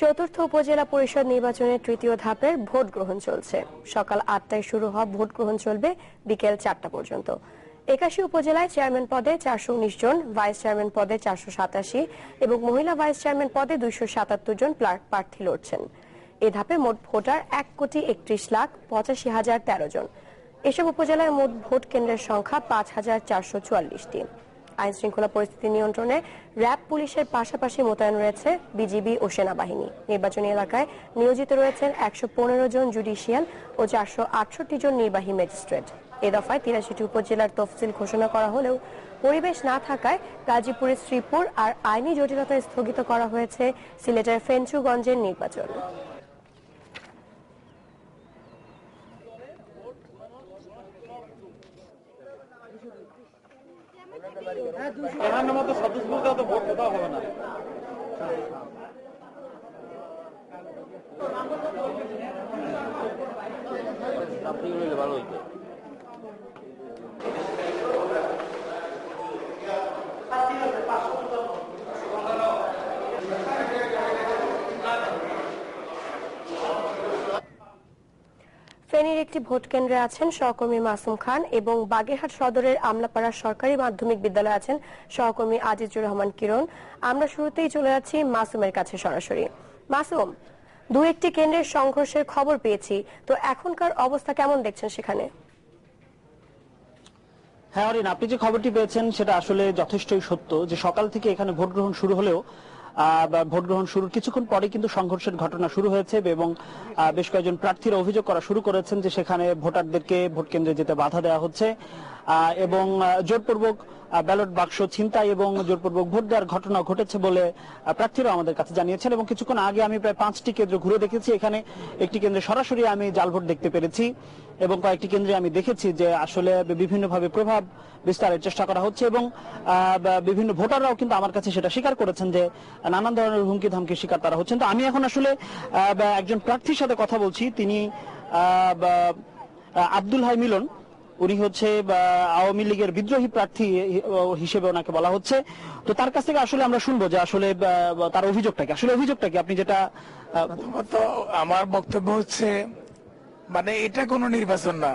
চতুর্থ উপজেলা পরিষদ নির্বাচনের তৃতীয় ধাপের ভোট গ্রহণ চলছে। সকাল আটটায় শুরু হওয়া ভোট গ্রহণ চলবে বিকেল চারটা পর্যন্ত। একাশি উপজেলায় চেয়ারম্যান পদে চারশো উনিশ জন, ভাইস চেয়ারম্যান পদে চারশো সাতাশি এবং মহিলা ভাইস চেয়ারম্যান পদে দুইশো সাতাত্তর জন প্রার্থী লড়ছেন। এ ধাপে মোট ভোটার এক কোটি একত্রিশ লাখ পঁচাশি হাজার তেরো জন। এসব উপজেলায় মোট ভোট কেন্দ্রের সংখ্যা পাঁচ হাজার চারশো চুয়াল্লিশটি। আইন শৃঙ্খলা পরিস্থিতি নিয়ন্ত্রণে র্যাব পুলিশের পাশাপাশি মোতায়েন রয়েছে বিজিবি ও সেনাবাহিনী। নির্বাচনী এলাকায় নিয়োজিত রয়েছেন একশো পনেরো জন জুডিশিয়াল ও চারশো আটষট্টি জন নির্বাহী ম্যাজিস্ট্রেট। এ দফায় তিরাশিটি উপজেলার তফসিল ঘোষণা করা হলেও পরিবেশ না থাকায় গাজীপুরের শ্রীপুর আর আইনি জটিলতায় স্থগিত করা হয়েছে সিলেটের ফেঞ্চুগঞ্জের নির্বাচন। এখানের মতো সদস্য বলতে অত ভোট কোথাও হবে না। ফেনীর একটি ভোট কেন্দ্রে আছেন সহকর্মী মাসুম খান এবং বাগেরহাট সদরের আমলাপাড়া সরকারি মাধ্যমিক বিদ্যালয়ে আছেন সহকর্মী আজিজুর রহমান কিরণ। আমরা শুরুতেই চলে যাচ্ছি মাসুমের কাছে সরাসরি। মাসুম, দু একটি কেন্দ্রের সংঘর্ষের খবর পেয়েছি, তো এখনকার অবস্থা কেমন দেখছেন সেখানে? হ্যাঁ অরিন, আপনি যে খবরটি পেয়েছেন সেটা আসলে যথেষ্টই সত্য যে সকাল থেকে এখানে ভোট গ্রহণ শুরু হলেও ভোট গ্রহণ শুরুর কিছুক্ষণ পরে কিন্তু সংঘর্ষের ঘটনা শুরু হয়েছে এবং বেশ কয়েকজন প্রার্থীরা অভিযোগ করা শুরু করেছেন যে সেখানে ভোটারদেরকে ভোট কেন্দ্রে যেতে বাধা দেওয়া হচ্ছে। এবং জোরপূর্বক ব্যালট বাক্স ছিনতাই এবং জোরপূর্বক ভোট দেওয়ার ঘটনা ঘটেছে বলে প্রার্থীরা আমাদের কাছে জানিয়েছেন এবং কিছুক্ষণ আগে আমি প্রায় পাঁচটি কেন্দ্র ঘুরে দেখেছি। এখানে একটি কেন্দ্রে সরাসরি আমি জাল ভোট দেখতে পেরেছি এবং কয়েকটি কেন্দ্রে আমি দেখেছি যে আসলে বিভিন্নভাবে প্রভাব বিস্তারের চেষ্টা করা হচ্ছে এবং বিভিন্ন ভোটাররাও কিন্তু আমার কাছে সেটা স্বীকার করেছেন যে নানান ধরনের হুমকি ধামকির শিকার তারা হচ্ছেন। তো আমি এখন আসলে একজন প্রার্থীর সাথে কথা বলছি। তিনি আব্দুল হাই মিলন। উনি হচ্ছে আওয়ামী লীগের বিদ্রোহী প্রার্থী হিসেবে ওনাকে বলা হচ্ছে। তো তার কাছ থেকে আসলে আমরা শুনব যে আসলে তার অভিযোগটা কি? আসলে অভিযোগটা কি? আপনি যেটা আমার বক্তব্য হচ্ছে মানে এটা কোনো নির্বাচন না।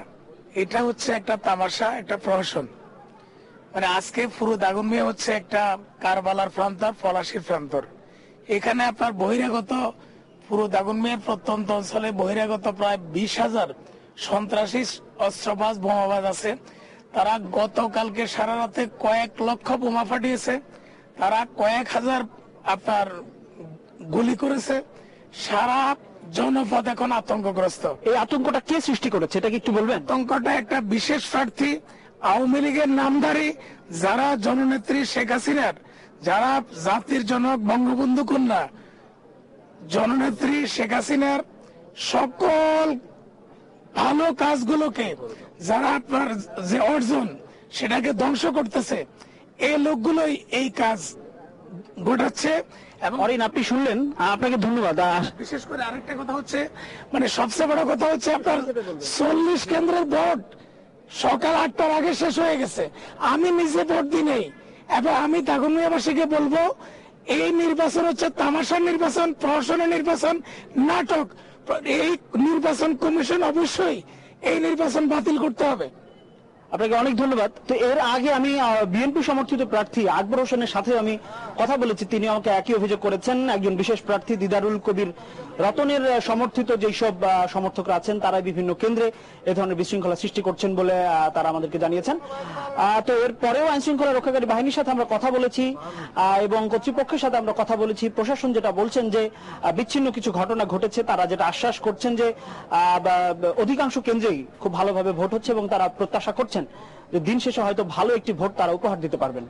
এটা হচ্ছে একটা তামাশা, একটা প্রহসন। মানে আজকে পুরো দাগুন মিয়া হচ্ছে একটা কারবালার প্রান্তর, পলাশির প্রান্তর। এখানে আপনার বহিরাগত পুরো দাগুন মিয়ার প্রত্যন্ত অঞ্চলে বহিরাগত প্রায় বিশ হাজার সন্ত্রাসী অস্ত্রবাজ বোমাবাজ আছে। তারা গতকালকে সারা রাতে কয়েক লক্ষ বোমা ফাটিয়েছে। তারা কয়েক হাজার আপনার গুলি করেছে। সারা জনপদ এখন আতঙ্কগ্রস্ত। এই আতঙ্কটা কে সৃষ্টি করেছে এটা কি একটু বলবেন? আতঙ্কটা একটা বিশেষ প্রার্থী আওয়ামী লীগের নামধারী যারা জননেত্রী শেখ হাসিনার যারা জাতির জনক বঙ্গবন্ধু কন্যা জননেত্রী শেখ হাসিনার সকল ভালো কাজগুলোকে যারা আপনার যে অর্জন সেটাকে ধ্বংস করতেছে এই লোকগুলোই এই কাজ ঘটাচ্ছে। এবং অরিন আপনি শুনলেন? আপনাকে ধন্যবাদ। বিশেষ করে আরেকটা কথা হচ্ছে মানে সবচেয়ে বড় কথা হচ্ছে আপনার চল্লিশ কেন্দ্রের ভোট সকাল আটটার আগে শেষ হয়ে গেছে। আমি নিজে ভোট দিই নেই। এবার আমি দাগনমিয়াবাসীকে বলব এই নির্বাচন হচ্ছে তামাশার নির্বাচন প্রহসনের নির্বাচন নাটক। এই নির্বাচন কমিশন অবশ্যই এই নির্বাচন বাতিল করতে হবে। আপনাকে অনেক ধন্যবাদ। তো এর আগে আমি বিএনপি সমর্থিত প্রার্থী আকবর হোসেনের সাথে আমি কথা বলেছি। তিনি আমাকে একই অভিযোগ করেছেন একজন বিশেষ প্রার্থী দিদারুল কবির রতনের সমর্থিত যেসব আহ, সমর্থকরা আছেন তারা বিভিন্ন কেন্দ্রে এ ধরনের বিশৃঙ্খলা সৃষ্টি করছেন বলে তারা আমাদেরকে জানিয়েছেন। তো এর পরেও আইন শৃঙ্খলা রক্ষাকারী বাহিনীর সাথে আমরা কথা বলেছি এবং কর্তৃপক্ষের সাথে আমরা কথা বলেছি। প্রশাসন যেটা বলছেন যে বিচ্ছিন্ন কিছু ঘটনা ঘটেছে তারা যেটা আশ্বাস করছেন যে অধিকাংশ কেন্দ্রেই খুব ভালোভাবে ভোট হচ্ছে এবং তারা প্রত্যাশা করছেন। যে দিন শেষে হয়তো ভালো একটি ভোট তারা উপহার দিতে পারবেন।